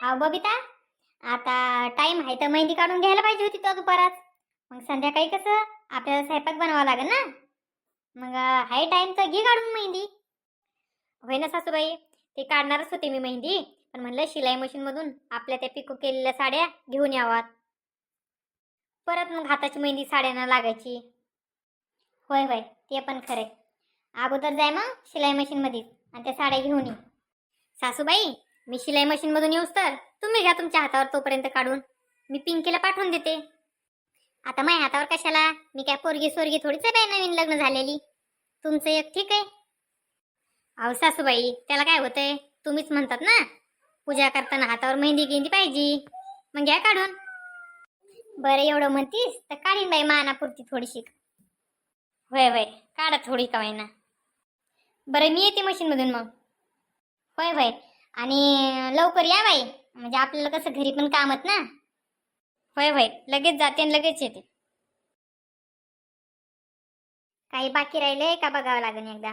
अहो बबिता आता टाइम आहे तर मेहंदी काढून घ्यायला पाहिजे होती तो दुपारात. मग संध्याकाळी कसं आपल्याला स्वयंपाक बनवावा लागेल ना? मग आहे टाइम तर घे काढून मेहंदी. होय ना सासूबाई? ते काढणारच होते मी मेहंदी. पण म्हणलं शिलाई मशीनमधून आपल्या त्या पिको केलेल्या साड्या घेऊन यावात. परत मग हाताची मेहंदी साड्यांना लागायची. होय होय ते पण खरंय. अगोदर जाय मग शिलाई मशीनमध्ये आणि त्या साड्या घेऊन ये. सासूबाई मी शिलाई मशीनमधून येऊस तर तुम्ही घ्या तुमच्या हातावर तोपर्यंत काढून. मी पिंकीला पाठवून देते. आता माझ्या हातावर कशाला? मी काय पोरगी सोरगी थोडीच आहे बाई नवीन लग्न झालेली? तुमचं एक ठीक आहे. अहो सासूबाई त्याला काय होतंय? तुम्हीच म्हणतात ना पूजा करताना हातावर मेहंदी गेंदी पाहिजे. मग घ्या काढून. बरं एवढं म्हणतीस तर काढीन बाई मानापुरती थोडीशी. होय होय काढा थोडी का ना बरं मी येते मशीनमधून मग. होय वय आणि लवकर या बाई. म्हणजे आपल्याला कसं घरी पण कामत ना. होय होय लगेच जाते आणि लगेच येते. काही बाकी राहिले का बघावं लागेल एकदा?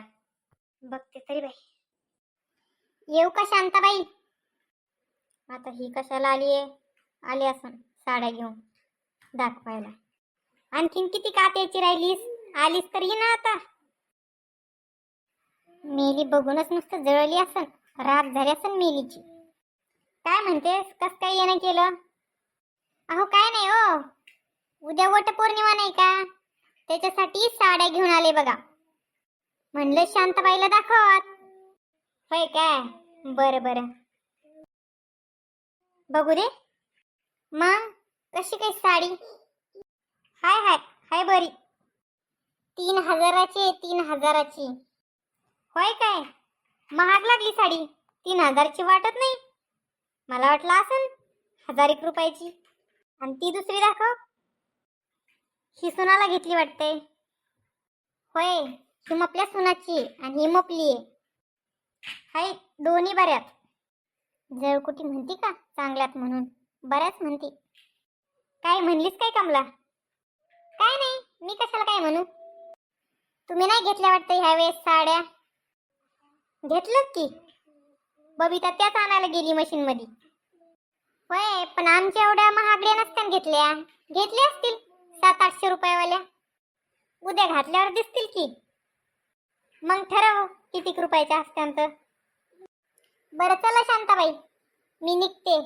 बघते तरी बाई. येऊ का शांताबाई? आता ही कशाला आली आहे? आली असून साड्या घेऊन दाखवायला. आणखीन किती कात्याची राहिलीस? आलीस तर ये ना आता. मेली बघूनच नुसतं जळली असन. राग झाली असन मेलीची. काय म्हणतेस? कस काय येणं केलं? अहो काय नाही हो. उद्या वट पौर्णिमा नाही का? त्याच्यासाठी साड्या घेऊन आले बघा. म्हणलं शांतबाईला दाखवत. होय काय? बरं बरं. बघू दे. मग कशी काय साडी? हाय हाय हाय बरी. तीन हजाराची तीन हजाराची. होय काय? महाग साडी. तीन हजारची वाटत नाही. मला वाटलं असेल हजार एक रुपयाची. आणि ती दुसरी दाखव. ही सुनाला घेतली वाटते होय ही मपल्या सुनाची आहे आणि ही मपली आहे. हाय दोन्ही बऱ्यात. जळकुटी म्हणती का? चांगल्यात म्हणून. बऱ्याच म्हणती. काय म्हणलीस काय कमला? काय नाही मी कशाला काय म्हणू? तुम्ही नाही घेतल्या वाटतं ह्यावेळेस साड्या? घेतलं की? बबिता त्याच आणायला गेली मशीन मध्ये. होय पण आमच्या एवढ्या महागड्या नसत्या घेतल्या. घेतल्या असतील सात आठशे रुपयावाल्या. उद्या घातल्यावर दिसतील की. मग ठरव किती रुपयाच्या असत्यान तर बरं चला शांताबाई. मी निघते.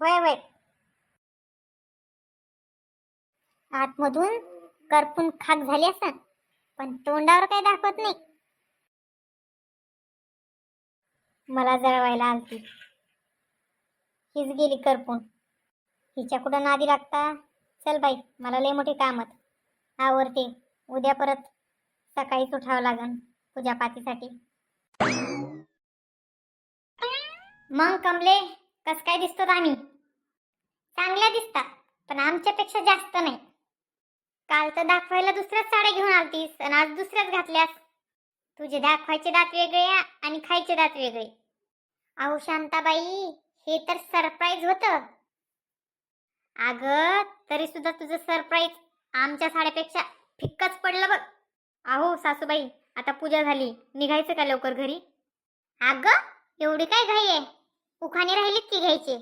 होय होय. आतमधून करपून खाक झाली असं पण तोंडावर काही दाखवत नाही. मला जळवायला आलती हीच गेली करपून. हिच्या कुठं नादी लागता? चल बाई मला लय मोठे कामत. आवरते. उद्या परत सकाळीच उठावं लागन पूजापातीसाठी मग कमले कस काय दिसतो आम्ही चांगल्या दिसतात पण आमच्यापेक्षा जास्त नाही. काल तर दाखवायला दुसऱ्याच साड्या घेऊन आलतीस आणि आज दुसऱ्याच घातल्यास. तुझे दाखवायचे दात वेगळे आणि खायचे दात वेगळे. अहो शांताबाई हे तर सरप्राईज होतं. अगं तरी सुद्धा तुझं सरप्राईज आमच्या साड्यापेक्षा फिक्कच पडलं बघ. अहो सासूबाई आता पूजा झाली. निघायचं का लवकर घरी? अगं एवढी काय घाई आहे? उखाणे राहिलीत की घ्यायचे?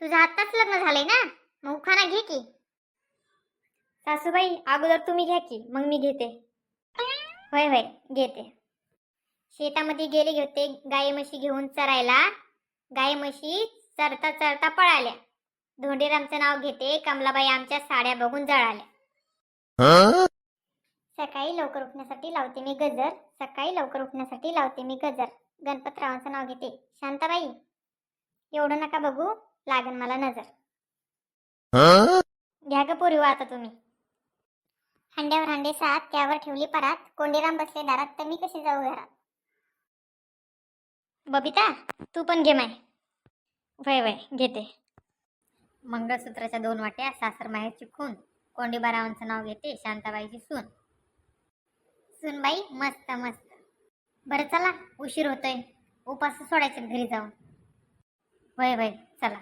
तुझं आत्ताच लग्न झालंय ना? मग उखाणा घे की. सासूबाई अगोदर तुम्ही घ्या की मग मी घेते. होय होय घेते. शेतामध्ये गेले होते गाई म्हशी घेऊन चरायला. गाई म्हशी चरता चरता पळाल्या. धोंडीरामचं नाव घेते कमलाबाई आमच्या साड्या बघून जळाल्या. सकाळी लवकर उठण्यासाठी लावते मी गजर. सकाळी लवकर उठण्यासाठी लावते मी गजर. गणपतरावांचं नाव घेते. शांताबाई एवढं नका बघू लागन मला नजर. घ्या ग पोरी आता तुम्ही. हंड्यावर हंडे सात त्यावर ठेवली परात. कोंडीराम बसले दारात तर मी कशी जाऊ घरात? बबिता तू पण घे माय. वय वय घेते. मंगळसूत्राच्या दोन वाट्या सासर माहेरची खून. कोंडीबारावांचं नाव घेते शांताबाईची सून. सूनबाई मस्त मस्त. बरं चला उशीर होतोय. उपास सोडायचं घरी जाऊन. वय वय चला.